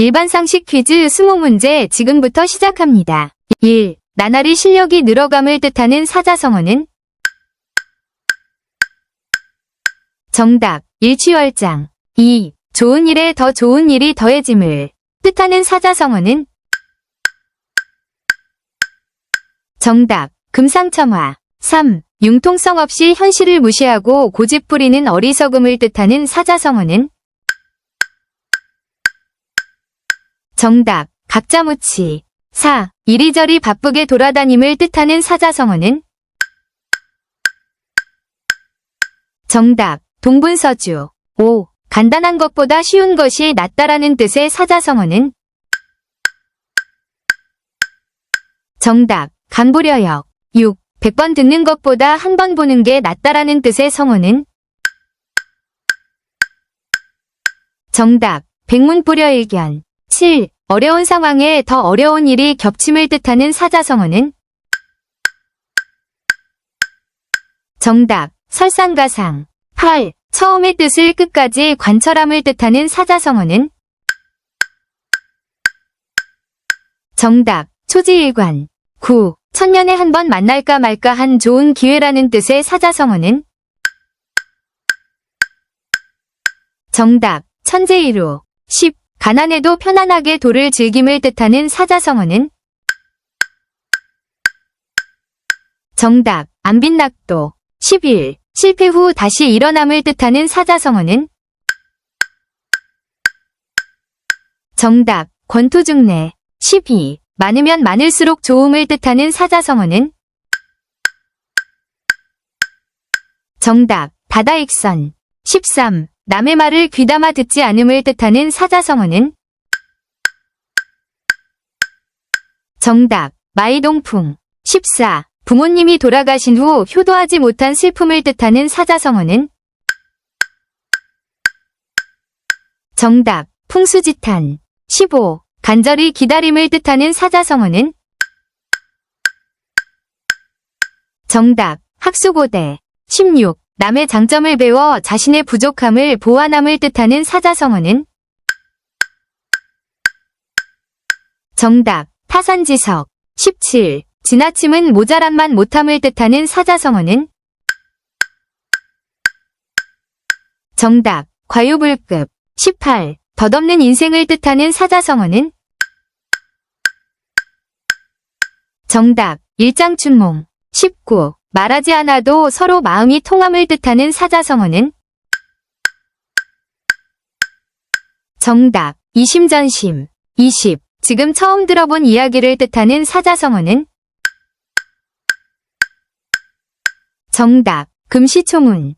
일반 상식 퀴즈 20문제 지금부터 시작합니다. 1. 나날이 실력이 늘어감을 뜻하는 사자성어는? 정답. 일취월장. 2. 좋은 일에 더 좋은 일이 더해짐을 뜻하는 사자성어는? 정답. 금상첨화. 3. 융통성 없이 현실을 무시하고 고집 부리는 어리석음을 뜻하는 사자성어는? 정답. 각자무치. 4. 이리저리 바쁘게 돌아다님을 뜻하는 사자성어는? 정답. 동분서주. 5. 간단한 것보다 쉬운 것이 낫다라는 뜻의 사자성어는? 정답. 강부려역. 6. 100번 듣는 것보다 한 번 보는 게 낫다라는 뜻의 성어는? 정답. 백문불여일견. 7. 어려운 상황에 더 어려운 일이 겹침을 뜻하는 사자성어는? 정답. 설상가상. 8. 처음의 뜻을 끝까지 관철함을 뜻하는 사자성어는? 정답. 초지일관. 9. 천년에 한 번 만날까 말까 한 좋은 기회라는 뜻의 사자성어는? 정답. 천재이루. 10. 가난해도 편안하게 도를 즐김을 뜻하는 사자성어는? 정답. 안빈낙도. 11. 실패 후 다시 일어남을 뜻하는 사자성어는? 정답. 권투중래. 12. 많으면 많을수록 좋음을 뜻하는 사자성어는? 정답. 다다익선. 13. 남의 말을 귀담아 듣지 않음을 뜻하는 사자성어는? 정답. 마이동풍. 14. 부모님이 돌아가신 후 효도하지 못한 슬픔을 뜻하는 사자성어는? 정답. 풍수지탄. 15. 간절히 기다림을 뜻하는 사자성어는? 정답. 학수고대. 16. 남의 장점을 배워 자신의 부족함을 보완함을 뜻하는 사자성어는? 정답. 타산지석. 17. 지나침은 모자란만 못함을 뜻하는 사자성어는? 정답. 과유불급. 18. 덧없는 인생을 뜻하는 사자성어는? 정답. 일장춘몽. 19. 말하지 않아도 서로 마음이 통함을 뜻하는 사자성어는? 정답. 이심전심. 20. 지금 처음 들어본 이야기를 뜻하는 사자성어는? 정답. 금시초문.